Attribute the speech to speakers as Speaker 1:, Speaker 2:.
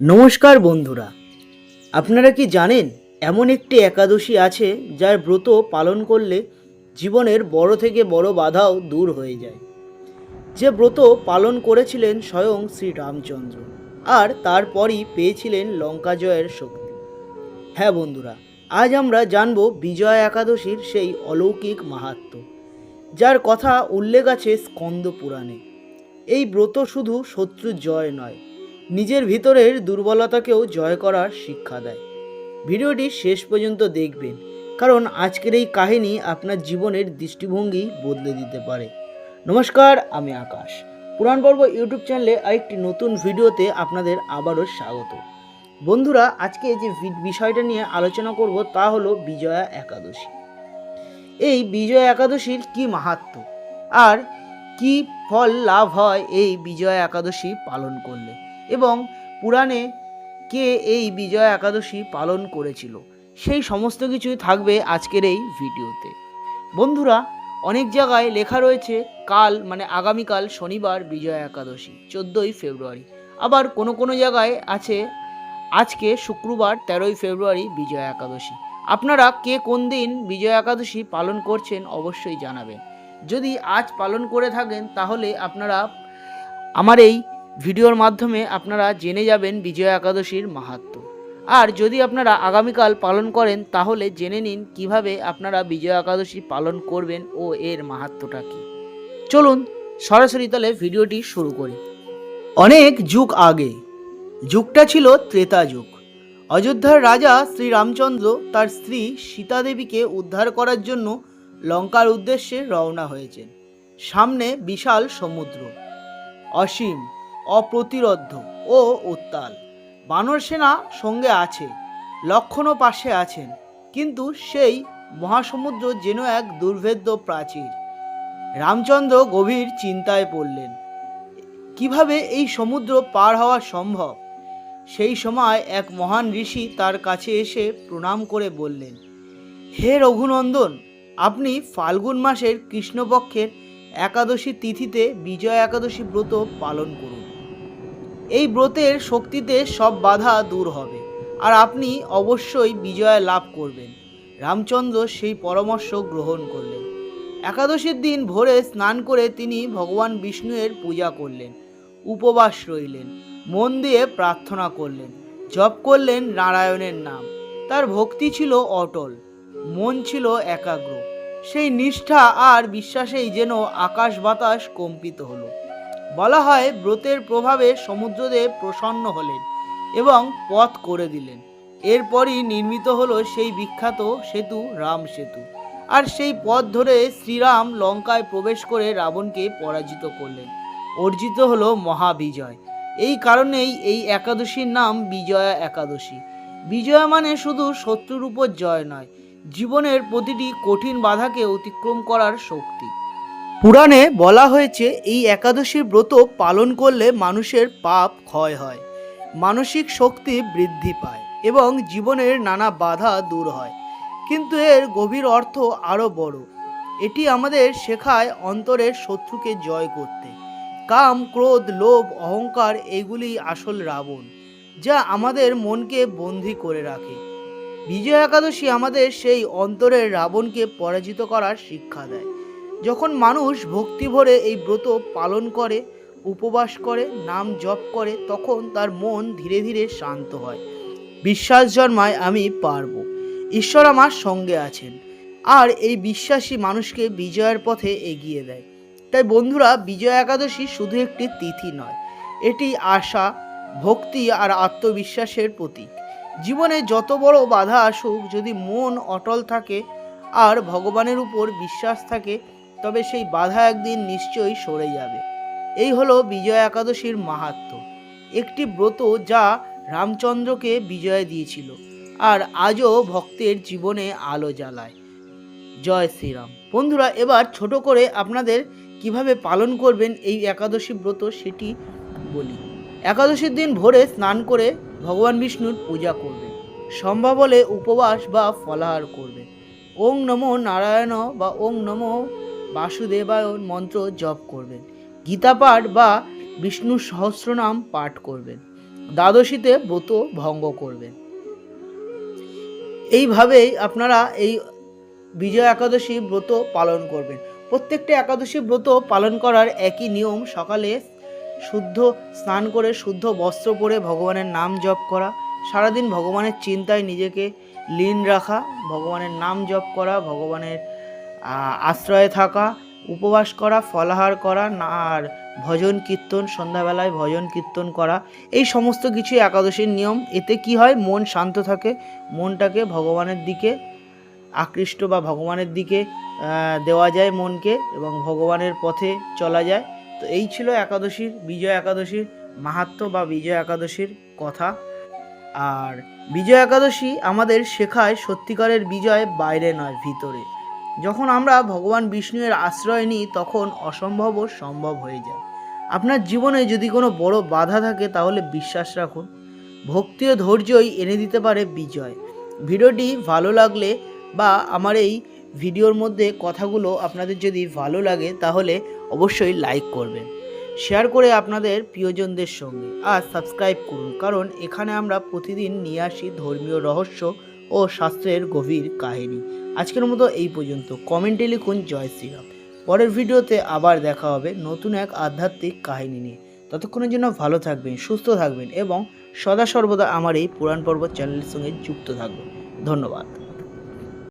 Speaker 1: নমস্কার বন্ধুরা। আপনারা কি জানেন, এমন একটি একাদশী আছে যার ব্রত পালন করলে জীবনের বড় থেকে বড় বাধাও দূর হয়ে যায়। যে ব্রত পালন করেছিলেন স্বয়ং শ্রী রামচন্দ্র, আর তারপরই পেয়েছিলেন লঙ্কা জয়ের শক্তি। হ্যাঁ বন্ধুরা, আজ আমরা জানব বিজয়া একাদশীর সেই অলৌকিক মাহাত্ম্য যার কথা উল্লেখ আছে স্কন্দ পুরাণে। এই ব্রত শুধু শত্রুর জয় নয় নিজের ভিতরের দুর্বলতাকেও জয় করার শিক্ষা দেয়। ভিডিওটি শেষ পর্যন্ত দেখবেন, কারণ আজকের এই কাহিনী আপনার জীবনের দৃষ্টিভঙ্গি বদলে দিতে পারে। নমস্কার, আমি আকাশ। পুরাণ পর্ব ইউটিউব চ্যানেলে আরেকটি নতুন ভিডিওতে আপনাদের আবারও স্বাগত। বন্ধুরা, আজকে যে বিষয়টা নিয়ে আলোচনা করব তা হলো বিজয়া একাদশী। এই বিজয়া একাদশীর কি মাহাত্ম্য আর কি ফল লাভ হয় এই বিজয়া একাদশী পালন করলে? এবং পুরাণে কে এই বিজয়া একাদশী পালন করেছিল। সেই সমস্ত কিছুই থাকবে আজকের এই ভিডিওতে। বন্ধুরা, অনেক জায়গায় লেখা রয়েছে কাল মানে আগামীকাল শনিবার বিজয়া একাদশী, চোদ্দোই ফেব্রুয়ারি। আবার কোনো কোনো জায়গায় আছে আজকে শুক্রবার, তেরোই ফেব্রুয়ারি বিজয়া একাদশী। আপনারা কে কোন দিন বিজয়া একাদশী পালন করছেন অবশ্যই জানাবেন। যদি আজ পালন করে থাকেন, তাহলে আপনারা আমার এই ভিডিওর মাধ্যমে আপনারা জেনে যাবেন বিজয়া একাদশীর মাহাত্ম্য আর যদি আপনারা আগামীকাল পালন করেন, তাহলে জেনে নিন কীভাবে আপনারা বিজয়া একাদশী পালন করবেন ও এর মাহাত্ম্যটা কী। চলুন সরাসরি তাহলে ভিডিওটি শুরু করি। অনেক যুগ আগে, যুগটা ছিল ত্রেতা যুগ। অযোধ্যার রাজা শ্রী রামচন্দ্র তার স্ত্রী সীতা দেবীকে উদ্ধার করার জন্য লঙ্কার উদ্দেশ্যে রওনা হয়েছেন। সামনে বিশাল সমুদ্র, অসীম। অপ্রতিরোধ্য ও উত্তাল। বানর সেনা সঙ্গে আছে, লক্ষণও পাশে আছেন, কিন্তু সেই মহাসমুদ্র যেন এক দুর্ভেদ্য প্রাচীর। রামচন্দ্র গভীর চিন্তায় পড়লেন, কীভাবে এই সমুদ্র পার হওয়া সম্ভব? সেই সময় এক মহান ঋষি তার কাছে এসে প্রণাম করে বললেন, হে রঘুনন্দন, আপনি ফাল্গুন মাসের কৃষ্ণপক্ষের একাদশী তিথিতে বিজয় একাদশী ব্রত পালন করুন। এই ব্রতের শক্তিতে সব বাধা দূর হবে। আর আপনি অবশ্যই বিজয় লাভ করবেন। রামচন্দ্র সেই পরামর্শ গ্রহণ করলেন। একাদশীর দিন ভোরে স্নান করে তিনি ভগবান বিষ্ণুয়ের পূজা করলেন, উপবাস রইলেন, মন দিয়ে প্রার্থনা করলেন, জপ করলেন নারায়ণের নাম। তার ভক্তি ছিল অটল, মন ছিল একাগ্র। সেই নিষ্ঠা আর বিশ্বাসেই যেন আকাশ বাতাস কম্পিত হলো। বলা হয় ব্রতের প্রভাবে সমুদ্রদেব প্রসন্ন হলেন এবং পথ করে দিলেন। এরপরই নির্মিত হলো সেই বিখ্যাত সেতু, রাম সেতু। আর সেই পথ ধরে শ্রীরাম লঙ্কায় প্রবেশ করে রাবণকে পরাজিত করলেন। অর্জিত হলো মহাবিজয়। এই কারণেই এই একাদশীর নাম বিজয়া একাদশী। বিজয়া মানে শুধু শত্রুর উপর জয় নয়, জীবনের প্রতিটি কঠিন বাধাকে অতিক্রম করার শক্তি। পুরাণে বলা হয়েছে, এই একাদশীর ব্রত পালন করলে মানুষের পাপ ক্ষয় হয়, মানসিক শক্তি বৃদ্ধি পায় এবং জীবনের নানা বাধা দূর হয়। কিন্তু এর গভীর অর্থ আরও বড়, এটি আমাদের শেখায় অন্তরের শত্রুকে জয় করতে। কাম, ক্রোধ, লোভ, অহংকার এগুলি আসল রাবণ, যা আমাদের মনকে বন্দি করে রাখে। বিজয় একাদশী আমাদের সেই অন্তরের রাবণকে পরাজিত করার শিক্ষা দেয়। যখন মানুষ ভক্তি ভরে এই ব্রত পালন করে, উপবাস করে, নাম জপ করে, তখন তার মন ধীরে ধীরে শান্ত হয়। বিশ্বাস জন্মায় আমি পারব। ঈশ্বর আমার সঙ্গে আছেন। আর এই বিশ্বাসী মানুষকে বিজয়ের পথে এগিয়ে দেয়। তাই বন্ধুরা, বিজয় একাদশী শুধু একটি তিথি নয়, এটি আশা, ভক্তি আর আত্মবিশ্বাসের প্রতীক। জীবনে যত বড় বাধা আসুক, যদি মন অটল থাকে আর ভগবানের উপর বিশ্বাস থাকে তবে সেই বাধা একদিন নিশ্চয়ই সরে যাবে। এই হলো বিজয়া একাদশীর মাহাত্ম্য একটি ব্রত যা রামচন্দ্রকে বিজয় দিয়েছিল আর আজও ভক্তের জীবনে আলো জ্বালায়। জয় শ্রীরাম। বন্ধুরা, এবার ছোট করে আপনাদের কীভাবে পালন করবেন এই একাদশী ব্রত সেটি বলি। একাদশীর দিন ভোরে স্নান করে ভগবান বিষ্ণুর পূজা করবেন। সম্ভব হলে উপবাস বা ফলাহার করবেন। ওং নমো নারায়ণ বা ওং নমো বাসুদেবায় মন্ত্র জপ করবেন। গীতা পাঠ বা বিষ্ণু সহস্রনাম পাঠ করবেন। দ্বাদশীতে ব্রত ভঙ্গ করবেন। এইভাবেই আপনারা এই বিজয় একাদশী ব্রত পালন করবেন। প্রত্যেকটা একাদশী ব্রত পালন করার একই নিয়ম, সকালে শুদ্ধ স্নান করে, শুদ্ধ বস্ত্র পরে ভগবানের নাম জপ করা। সারাদিন ভগবানের চিন্তায় নিজেকে লীন রাখা, ভগবানের নাম জপ করা, ভগবানের আশ্রয়ে থাকা, উপবাস করা, ফলাহার করা, না- আর ভজন কীর্তন, সন্ধ্যাবেলায় ভজন কীর্তন করা, এই সমস্ত কিছু একাদশীর নিয়ম। এতে কি হয়? মন শান্ত থাকে, মনটাকে ভগবানের দিকে আকৃষ্ট বা ভগবানের দিকে দেওয়া যায় মনকে এবং ভগবানের পথে চলা যায়। তো এই ছিল একাদশীর, বিজয় একাদশীর মাহাত্ম্য বা বিজয় একাদশীর কথা। আর বিজয় একাদশী আমাদের শেখায় সত্যিকারের বিজয় বাইরে নয়, ভিতরে। যখন আমরা ভগবান বিষ্ণুর আশ্রয় নিই, তখন অসম্ভবও সম্ভব হয়ে যায়। আপনার জীবনে যদি কোনো বড় বাধা থাকে, তাহলে বিশ্বাস রাখুন। ভক্তি ও ধৈর্যই এনে দিতে পারে বিজয়। ভিডিওটি ভালো লাগলে বা আমার এই ভিডিওর মধ্যে কথাগুলো আপনাদের যদি ভালো লাগে, তাহলে অবশ্যই লাইক করবেন। শেয়ার করে আপনাদের প্রিয়জনদের সঙ্গে। আর সাবস্ক্রাইব করুন, কারণ এখানে আমরা প্রতিদিন নিয়ে আসি ধর্মীয় রহস্য ও শাস্ত্রের গভীর কাহিনী। আজকের মতো এই পর্যন্ত। কমেন্টে লিখুন জয় শ্রীরাম। পরের ভিডিওতে আবার দেখা হবে নতুন এক আধ্যাত্মিক কাহিনী নিয়ে। ততক্ষণের জন্য ভালো থাকবেন, সুস্থ থাকবেন এবং সদা সর্বদা আমার এই পুরাণ পর্ব চ্যানেলের সঙ্গে যুক্ত থাকবেন। ধন্যবাদ।